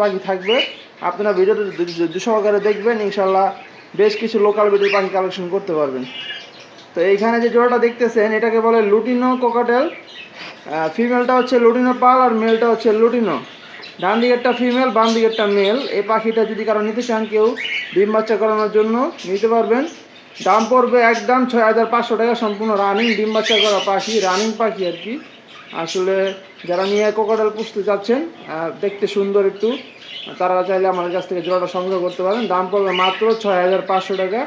পাখি থাকবে। আপনারা ভিডিওটা ধৈর্য দেখবেন, ইনশাল্লাহ বেশ কিছু লোকাল ভিডিও পাখি কালেকশন করতে পারবেন। তো এইখানে যে জোড়াটা দেখতেছেন, এটাকে বলে লুটিনো কোকাটেল ফিমেলটা হচ্ছে লুটিনো পাল আর মেলটা হচ্ছে লুটিনো। ডান দিকেরটা ফিমেল বাম দিকেরটা মেল এই পাখিটা যদি কারও নিতে চান কেউ, ডিম বাচ্চা করানোর জন্য নিতে পারবেন। দাম পড়বে একদম ছয় হাজার পাঁচশো টাকা, সম্পূর্ণ রানিং ডিম বাচ্চা করা পাখি রানিং পাখি আর কি। আসলে যারা নিয়ে কোকাটেল পুষতে চাচ্ছেন দেখতে সুন্দর একটু, তারা চাইলে আমাদের কাছ থেকে জোড়াটা সংগ্রহ করতে পারেন। দাম পড়বে মাত্র ছয় হাজার পাঁচশো টাকা।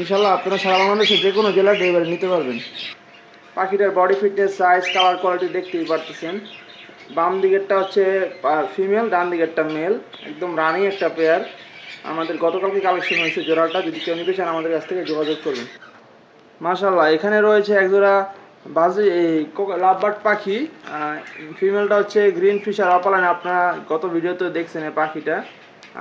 ইনশাল্লাহ আপনারা সারা বাংলাদেশে যে কোনো জেলায় ডেলিভারি নিতে পারবেন। পাখিটার body fitness size colour quality দেখতেই পারতেছেন। বাম দিকেরটা হচ্ছে ফিমেল ডান দিকেরটা মেল একদম রানিং একটা পেয়ার আমাদের গতকালকে কালেকশন হয়েছে জোড়াটা। যদি কেউ নিতে চান আমাদের কাছ থেকে যোগাযোগ করবেন। মাশাল্লাহ এখানে রয়েছে একজোড়া বাজি এই লাভবার্ড পাখি ফিমেলটা হচ্ছে গ্রিন ফিশার অপালাইন আপনারা গত ভিডিওতে দেখছেন এই পাখিটা।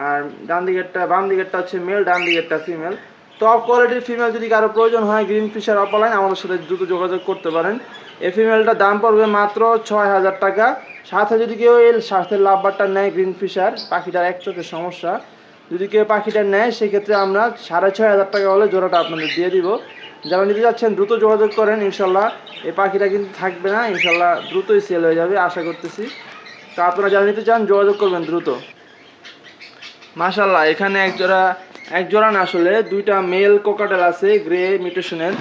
আর ডান দিকেরটা, বাম দিকেরটা হচ্ছে মেল ডান দিকেরটা ফিমেল টপ কোয়ালিটির ফিমেল যদি কারও প্রয়োজন হয় গ্রিন ফিশার অপালাইন আমাদের সাথে দ্রুত যোগাযোগ করতে পারেন। এই ফিমেলটার দাম পড়বে মাত্র ছয় হাজার টাকা। সাথে যদি কেউ এর সাথে লাভবারটা নেয় গ্রিন ফিশার পাখিটার এক চোখের সমস্যা। যদি কেউ পাখিটা নেয়, সেক্ষেত্রে আমরা সাড়ে ছয় হাজার টাকা হলে জোড়াটা আপনাদের দিয়ে দিব। যারা নিতে যাচ্ছেন, দ্রুত যোগাযোগ করেন ইনশাল্লাহ। এই পাখিটা কিন্তু থাকবে না, ইনশাল্লাহ দ্রুতই সেল হয়ে যাবে, আশা করতেছি। তো আপনারা যারা নিতে চান, যোগাযোগ করবেন দ্রুত। মাশাল্লাহ এখানে এক জোড়া এক জোড়া না আসলে, দুইটা মেল কোকাটেল আছে গ্রে মিউটেশনের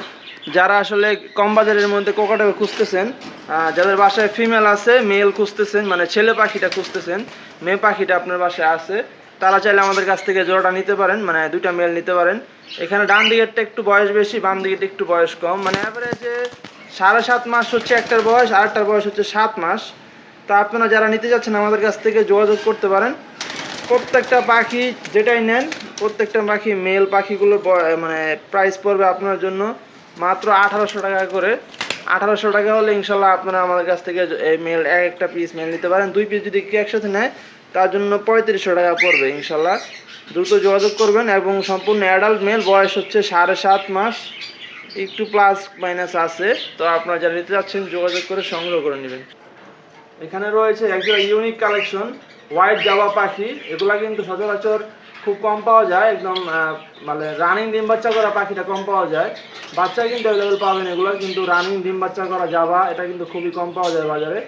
যারা আসলে কম বাজারের মধ্যে কোকাটেল খুঁজতেছেন যাদের বাসায় ফিমেল আছে মেল খুঁজতেছেন মানে ছেলে পাখিটা খুঁজতেছেন, মেয়ে পাখিটা আপনার বাসায় আছে। তারা চাইলে আমাদের কাছ থেকে জোড়াটা নিতে পারেন মানে দুইটা মেল নিতে পারেন। এখানে ডান দিকেরটা একটু বয়স বেশি বাম দিকেরটা একটু বয়স কম। মানে অ্যাভারেজে সাড়ে সাত মাস হচ্ছে একটার বয়স আরেকটার বয়স হচ্ছে সাত মাস। তা আপনারা যারা নিতে যাচ্ছেন আমাদের কাছ থেকে যোগাযোগ করতে পারেন। প্রত্যেকটা পাখি যেটাই নেন, প্রত্যেকটা পাখি মেল পাখিগুলো মানে প্রাইস পড়বে আপনার জন্য মাত্র আঠারোশো টাকা করে। আঠারোশো টাকা হলে ইনশাল্লাহ আপনারা আমাদের কাছ থেকে মেল এক একটা পিস মেল নিতে পারেন। দুই পিস যদি একসাথে নেয় তার জন্য পঁয়ত্রিশশো টাকা পড়বে, ইনশাল্লাহ। দ্রুত যোগাযোগ করবেন এবং সম্পূর্ণ অ্যাডাল্ট মেল বয়স হচ্ছে সাড়ে সাত মাস। একটু প্লাস মাইনাস আছে। তো আপনারা যারা নিতে চাচ্ছেন যোগাযোগ করে সংগ্রহ করে নেবেন। এখানে রয়েছে একজন ইউনিক কালেকশন হোয়াইট জাবা পাখি। এগুলা কিন্তু সচরাচর খুব কম পাওয়া যায়, একদম মানে রানিং ডিম বাচ্চা করা পাখিটা কম পাওয়া যায়। বাচ্চা কিন্তু অ্যাভেলেবেল পাবেন এগুলো, কিন্তু রানিং ডিম বাচ্চা করা জাবা এটা কিন্তু খুবই কম পাওয়া যায় বাজারে।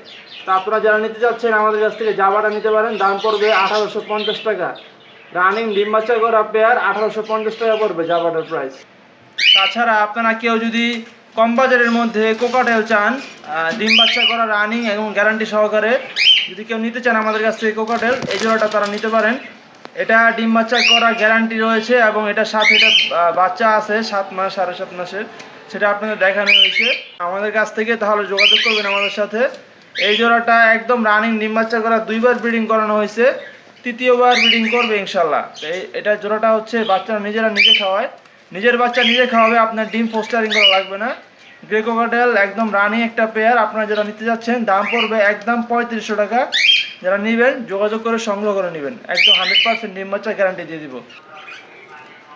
তা আপনারা যারা নিতে চাচ্ছেন, আমাদের কাছ থেকে জাবাটা নিতে পারেন, দাম পড়বে আঠারোশো পঞ্চাশ টাকা। রানিং ডিম বাচ্চা করা পেয়ার আঠারোশো পঞ্চাশ টাকা পড়বে জাবাটার প্রাইস তাছাড়া আপনারা কেউ যদি কম বাজারের মধ্যে কোকাটেল চান ডিম বাচ্চা করা রানিং এবং গ্যারান্টি সহকারে, যদি কেউ নিতে চান আমাদের কাছ থেকে কোকাটেল, এই জোড়াটা তারা নিতে পারেন। এটা ডিম বাচ্চা করার গ্যারান্টি রয়েছে এবং এটা সাথে এটা বাচ্চা আছে, সাত মাস, সাড়ে সাত মাসের। সেটা আপনাদের দেখানো হয়েছে। আমাদের কাছ থেকে তাহলে যোগাযোগ করবেন আমাদের সাথে। এই জোড়াটা একদম রানিং ডিম বাচ্চা করা, দুইবার ব্রিডিং করানো হয়েছে। তৃতীয়বার ব্রিডিং করবে ইনশাল্লাহ এই- এটা জোড়াটা হচ্ছে বাচ্চারা নিজেরা নিজে খাওয়ায়। নিজের বাচ্চা নিজে খাওয়াবে, আপনার ডিম পোস্টারিং করা লাগবে না। গ্রে কোকাটেল একদম রানি একটা পেয়ার আপনারা যারা নিতে যাচ্ছেন, দাম পড়বে একদম পঁয়ত্রিশশো টাকা। যারা নেবেন, যোগাযোগ করে সংগ্রহ করে নেবেন। একদম হান্ড্রেড পার্সেন্ট ডিম বাচ্চা গ্যারান্টি দিয়ে দিব।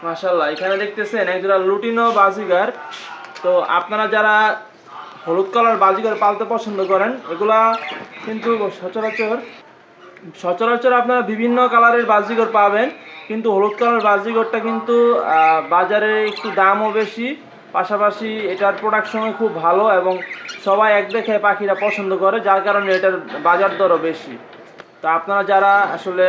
মাশাল্লাহ এখানে দেখতেছেন একজোড়া লুটিনো বাজিগার। তো আপনারা যারা হলুদ কালার বাজিগার পালতে পছন্দ করেন, এগুলা কিন্তু সচরাচর সচরাচর আপনারা বিভিন্ন কালারের বাজিগর পাবেন। কিন্তু হলুদ কালার বাজিগরটা কিন্তু বাজারে একটু দামও বেশি। পাশাপাশি এটার প্রোডাকশনও খুব ভালো এবং সবাই এক দেখে পাখিরা পছন্দ করে, যার কারণে এটার বাজার দরও বেশি। তো আপনারা যারা আসলে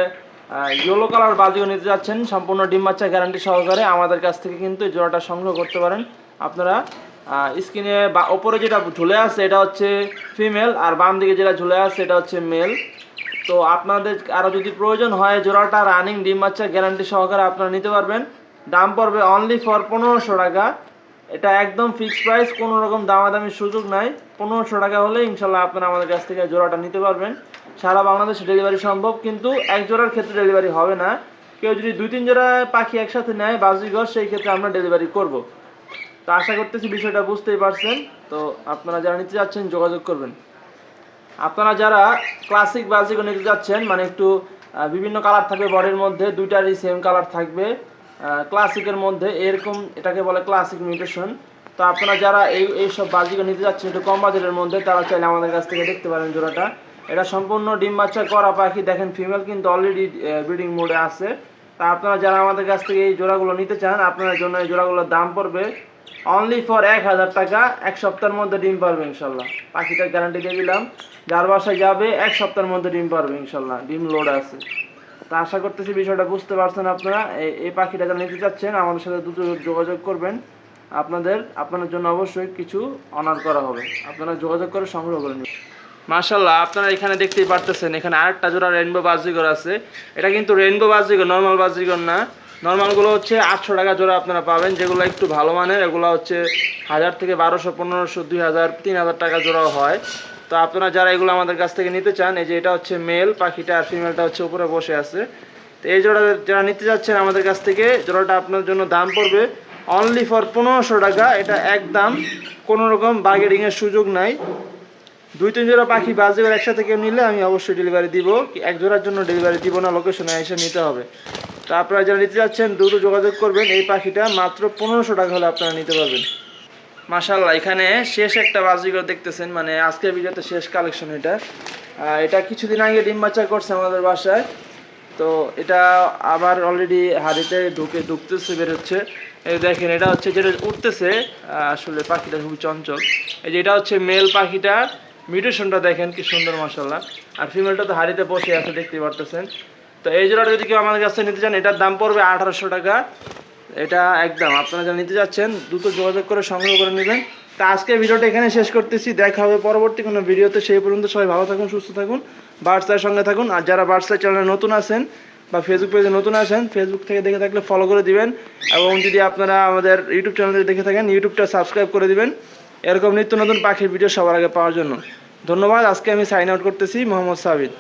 ইয়েলো কালার বাজিও নিতে যাচ্ছেন, সম্পূর্ণ ডিম বাচ্চা গ্যারান্টি সহকারে আমাদের কাছ থেকে কিন্তু এই জোড়াটা সংগ্রহ করতে পারেন। আপনারা স্ক্রিনে বা ওপরে যেটা ঝুলে আছে, এটা হচ্ছে ফিমেল আর বাম দিকে যেটা ঝুলে আছে, এটা হচ্ছে মেল তো আপনাদের আরও যদি প্রয়োজন হয় জোড়াটা রানিং ডিম বাচ্চা গ্যারান্টি সহকারে আপনারা নিতে পারবেন। দাম পড়বে অনলি ফর পনেরোশো টাকা। এটা একদম ফিক্সড প্রাইস কোনো রকম দামাদামির সুযোগ নাই। পনেরোশো টাকা হলে ইনশাল্লাহ আপনারা আমাদের কাছ থেকে জোড়াটা নিতে পারবেন। সারা বাংলাদেশে ডেলিভারি সম্ভব, কিন্তু এক জোড়ার ক্ষেত্রে ডেলিভারি হবে না। কেউ যদি দুই, তিন জোড়া পাখি একসাথে নেয় বাজিঘর সেই ক্ষেত্রে আমরা ডেলিভারি করব। তো আশা করতেছি বিষয়টা বুঝতেই পারছেন। তো আপনারা যারা নিতে যাচ্ছেন, যোগাযোগ করবেন। আপনারা যারা ক্লাসিক বাজিকও নিতে যাচ্ছেন মানে একটু বিভিন্ন কালার থাকবে বডির মধ্যে, দুইটারই সেম কালার থাকবে। ক্লাসিকের মধ্যে এরকম এটাকে বলে ক্লাসিক মিউটেশন তো আপনারা যারা এই এইসব বাজিকও নিতে যাচ্ছেন একটু কম বাজারের মধ্যে, তারা চাইলে আমাদের কাছ থেকে দেখতে পারেন জোড়াটা। এটা সম্পূর্ণ ডিম বাচ্চা করা পাখি, দেখেন ফিমেল কিন্তু অলরেডি ব্রিডিং মোডে আছে। তা আপনারা যারা আমাদের কাছ থেকে এই জোড়াগুলো নিতে চান, আপনাদের জন্য এই জোড়াগুলোর দাম পড়বে অনলি ফর এক হাজার টাকা। এক সপ্তাহের মধ্যে ডিম পারবে ইনশাল্লাহ। পাখিটার গ্যারান্টি দিয়ে দিলাম। যার বাসায় যাবে, এক সপ্তাহের মধ্যে ডিম পারবে ইনশাল্লাহ। ডিম লোড আছে। তা আশা করতেছি বিষয়টা বুঝতে পারছেন আপনারা। এই- পাখিটা যারা নিতে চাচ্ছেন, আমাদের সাথে দ্রুত যোগাযোগ করবেন। আপনাদের আপনাদের জন্য অবশ্যই কিছু অনার করা হবে। আপনারা যোগাযোগ করে সংগ্রহ করে নেবেন মাশাল্লাহ আপনারা এখানে দেখতেই পারতেছেন, এখানে আরেকটা জোড়া রেনবো বাজিগর আছে। এটা কিন্তু রেনবো বাজিগর, নর্মাল বাজিগর না। নর্মালগুলো হচ্ছে আটশো টাকা জোড়া আপনারা পাবেন, যেগুলো একটু ভালো মানের। এগুলো হচ্ছে হাজার থেকে বারোশো, পনেরোশো, দুই হাজার, তিন হাজার টাকা জোড়াও হয়। তো আপনারা যারা এগুলো আমাদের কাছ থেকে নিতে চান, এই যে এটা হচ্ছে মেল পাখিটা আর ফিমেলটা হচ্ছে উপরে বসে আছে। তো এই জোড়া যারা নিতে যাচ্ছেন আমাদের কাছ থেকে, জোড়াটা আপনার জন্য দাম পড়বে অনলি ফর পনেরোশো টাকা। এটা একদম কোনো রকম বার্গেনিংয়ের সুযোগ নাই। দুই, তিন জোড়া পাখি বাজেবার একসাথে কেউ নিলে আমি অবশ্যই ডেলিভারি দিব। এক জোড়ার জন্য ডেলিভারি দিব না লোকেশনে এসে নিতে হবে। তো আপনারা যারা নিতে যাচ্ছেন, দ্রুত যোগাযোগ করবেন। এই পাখিটা মাত্র পনেরোশো টাকা হলে আপনারা নিতে পারবেন। মাশাল্লাহ এখানে শেষ একটা বাজিগর দেখতেছেন মানে আজকের ভিডিওতে শেষ কালেকশন এটা। এটা কিছুদিন আগে ডিম বাচ্চা করছে আমাদের বাসায়। তো এটা আবার অলরেডি হাড়িতে ঢুকে ঢুকতেছে, বেরোচ্ছে। দেখেন, এটা হচ্ছে যেটা উঠতেছে আসলে পাখিটা খুবই চঞ্চল। এই যে এটা হচ্ছে মেল পাখিটা। মিউটেশনটা দেখেন কি সুন্দর মাসাল্লাহ আর ফিমেলটা তো হাড়িতে বসে আছে, দেখতেই পারতেছেন। তো এই জোড়াটা যদি কেউ আমাদের কাছে নিতে চান, এটার দাম পড়বে আঠারোশো টাকা। এটা একদম, আপনারা যারা নিতে যাচ্ছেন, দ্রুত যোগাযোগ করে সংগ্রহ করে নেবেন। তা আজকে ভিডিওটা এখানে শেষ করতেছি, দেখা হবে পরবর্তী কোনো ভিডিওতে। সেই পর্যন্ত সবাই ভালো থাকুন, সুস্থ থাকুন, বার্সার সঙ্গে থাকুন। আর যারা বার্সার চ্যানেলে নতুন আছেন বা ফেসবুক পেজে নতুন আসেন ফেসবুক থেকে দেখে থাকলে ফলো করে দিবেন। এবং যদি আপনারা আমাদের ইউটিউব চ্যানেল দেখে থাকেন ইউটিউবটা সাবস্ক্রাইব করে দিবেন। এরকম নিত্য নতুন পাখির ভিডিও সবার আগে পাওয়ার জন্য। ধন্যবাদ, আজকে আমি সাইন আউট করতেছি, মোহাম্মদ সাবিদ